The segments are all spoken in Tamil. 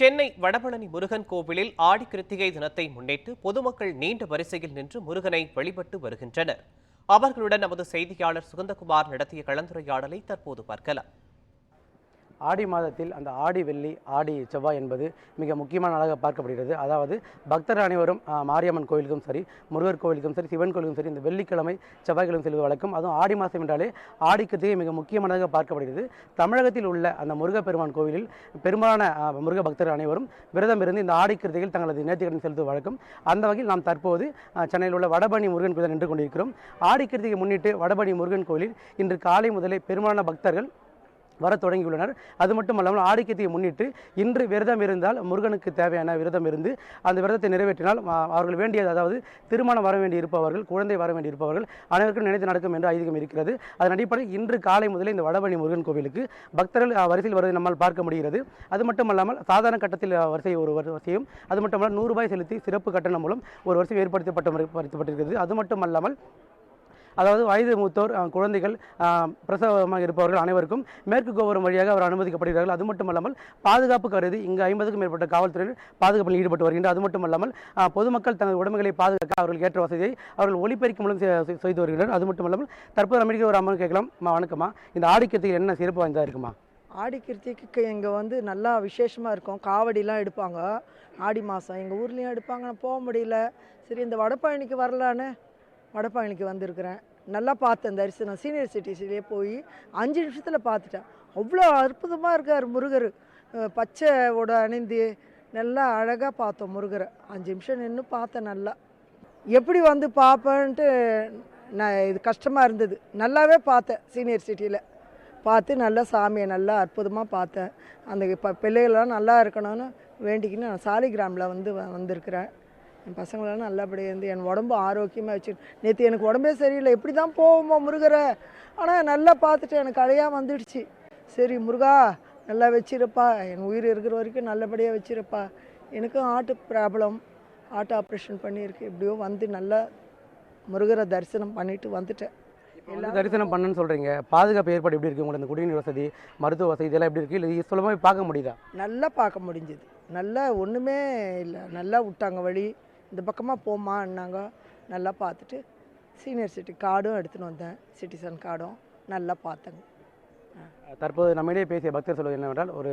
சென்னை வடபழனி முருகன் கோவிலில் ஆடி கிருத்திகை தினத்தை முன்னிட்டு பொதுமக்கள் நீண்ட வரிசையில் நின்று முருகனை வழிபட்டு வருகின்றனர். அவர்களுடன் நமது செய்தியாளர் சுகந்தகுமார் நடத்திய கலந்துரையாடலை தற்போது பார்க்கலாம். ஆடி மாதத்தில் அந்த ஆடி வெள்ளி ஆடி செவ்வாய் என்பது மிக முக்கியமான நாளாக பார்க்கப்படுகிறது. அதாவது பக்தர் அனைவரும் மாரியம்மன் கோயிலுக்கும் சரி முருகர் கோயிலுக்கும் சரி சிவன் கோயிலுக்கும் சரி இந்த வெள்ளிக்கிழமை செவ்வாய்க்கிழமை செல்வது வழக்கம். அதுவும் ஆடி மாதம் என்றாலே ஆடி கிருத்திகை மிக முக்கியமானதாக பார்க்கப்படுகிறது. தமிழகத்தில் உள்ள அந்த முருகப்பெருமான் கோவிலில் பெரும்பாலான முருக பக்தர் அனைவரும் விரதம் இருந்து இந்த ஆடி கிருத்திகையில் தங்களது நேர்த்திக்கடன் செலுத்துவது வழக்கம். அந்த வகையில் நாம் தற்போது சென்னையில் உள்ள வடபணி முருகன் கோயில் நின்று கொண்டிருக்கிறோம். ஆடி கிருத்திகை முன்னிட்டு வடபணி முருகன் கோயிலில் இன்று காலை முதலே பெரும்பாலான பக்தர்கள் வரத் தொடங்கியுள்ளனர். அது மட்டும் அல்லாமல் ஆடிக்கத்தையை முன்னிட்டு இன்று விரதம் இருந்தால் முருகனுக்கு தேவையான விரதம் இருந்து அந்த விரதத்தை நிறைவேற்றினால் அவர்கள் வேண்டியது அதாவது திருமணம் வர வேண்டி இருப்பவர்கள் குழந்தை வர வேண்டி இருப்பவர்கள் அனைவருக்கும் நினைத்து நடக்கும் என்று ஐதீகம் இருக்கிறது. அதன் அடிப்படையில் இன்று காலை முதலே இந்த வடபழனி முருகன் கோவிலுக்கு பக்தர்கள் வரிசையில் வருவதை நம்மால் பார்க்க முடிகிறது. அது மட்டுமல்லாமல் சாதாரண கட்டத்தில் வரிசை ஒரு வரிசையும் அது மட்டும் நூறுரூபாய் நூறு ரூபாய் செலுத்தி சிறப்பு கட்டணம் மூலம் ஒரு வரிசை ஏற்படுத்தப்பட்டு ஏற்படுத்தப்பட்டிருக்கிறது அது மட்டுமல்லாமல் அதாவது வயது மூத்தோர் குழந்தைகள் பிரசவமாக இருப்பவர்கள் அனைவருக்கும் மேற்கு கோபுரம் வழியாக அவர் அனுமதிக்கப்படுகிறார்கள். அது மட்டுமல்லாமல் பாதுகாப்பு கருதி இங்கு ஐம்பதுக்கும் மேற்பட்ட காவல்துறையினர் பாதுகாப்பில் ஈடுபட்டு வருகின்றனர். அது மட்டுமல்லாமல் பொதுமக்கள் தங்கள் உடமைகளை பாதுகாக்க அவர்கள் ஏற்ற வசதியை அவர்கள் ஒளிப்பெருக்கி மூலம் செய்து வருகின்றனர். அது மட்டுமல்லாமல் தற்போது அமெரிக்க ஒரு அம்மன் கேட்கலாம் வணக்கம்மா. இந்த ஆடிக்கத்துக்கு என்ன சிறப்பு வாய்ந்ததாக இருக்குமா? ஆடி கிருத்திக்கு இங்கே வந்து நல்லா விசேஷமாக இருக்கும். காவடிலாம் எடுப்பாங்க. ஆடி மாதம் எங்கள் ஊர்லேயும் எடுப்பாங்க. நான் போக முடியல. சரி இந்த வடப்பழனிக்கு வரலான்னு வடபழனிக்கு வந்திருக்கிறேன். நல்லா பார்த்தேன் தரிசனம். சீனியர் சிட்டிஸ்லேயே போய் அஞ்சு நிமிஷத்தில் பார்த்துட்டேன். அவ்வளோ அற்புதமாக இருக்கார் முருகர். அஹ் அணிந்து நல்லா அழகாக பார்த்தோம் முருகரை. அஞ்சு நிமிஷம் நின்று பார்த்தேன் நல்லா. எப்படி வந்து பார்ப்பேன்ட்டு நான் இது கஷ்டமாக இருந்தது. நல்லாவே பார்த்தேன் சீனியர் சிட்டியில் பார்த்து நல்லா சாமியை நல்லா அற்புதமாக பார்த்தேன். அந்த இப்போ பிள்ளைகள்லாம் நல்லா இருக்கணும்னு வேண்டிக்கின்னு நான் சாலிகிராமில் வந்து வ- வந்திருக்கிறேன். என் பசங்களெல்லாம் நல்லபடியாக இருந்து என் உடம்பு ஆரோக்கியமாக வச்சு நேற்று எனக்கு உடம்பே சரியில்லை. எப்படி தான் போவோமோ முருகரை. ஆனால் நல்லா பார்த்துட்டு எனக்கு அழையாக வந்துடுச்சு. சரி முருகா நல்லா வச்சிருப்பா. என் உயிர் இருக்கிற வரைக்கும் நல்லபடியாக வச்சிருப்பா. எனக்கும் ஆட்டு ப்ராப்ளம் ஆட்டு ஆப்ரேஷன் பண்ணியிருக்கு. எப்படியோ வந்து நல்லா முருகரை தரிசனம் பண்ணிட்டு வந்துட்டேன். வந்து தரிசனம் பண்ணுன்னு சொல்றீங்க. பாதுகாப்பு ஏற்பாடு எப்படி இருக்கு உங்களுக்கு? இந்த குடிநீர் வசதி மருத்துவ வசதி இதெல்லாம் எப்படி இருக்கு? இல்லை சுலபமாக பார்க்க முடியுதா? நல்லா பார்க்க முடிஞ்சுது. நல்லா ஒன்றுமே இல்லை. நல்லா விட்டாங்க வழி இந்த பக்கமாக போமான்னாங்க நல்லா பார்த்துட்டு சீனியர் சிட்டி கார்டும் எடுத்துன்னு வந்தேன். சிட்டிசன் கார்டும் நல்லா பார்த்தேங்க. தற்போது நம்மிடையே பேசிய பக்தர் சொல்வது என்னவென்றால் ஒரு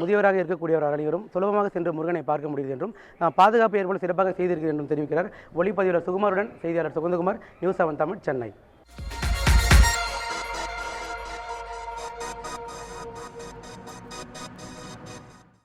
முதியவராக இருக்கக்கூடியவர் அனைவரும் சுலபமாக சென்று முருகனை பார்க்க முடியுது என்றும் பாதுகாப்பு ஏற்பாடு சிறப்பாக செய்திருக்கிறேன் என்றும் தெரிவிக்கிறார். ஒளிப்பதிவாளர் சுகுமாருடன் செய்தியாளர் சுகந்தகுமார் நியூஸ் செவன் தமிழ் சென்னை.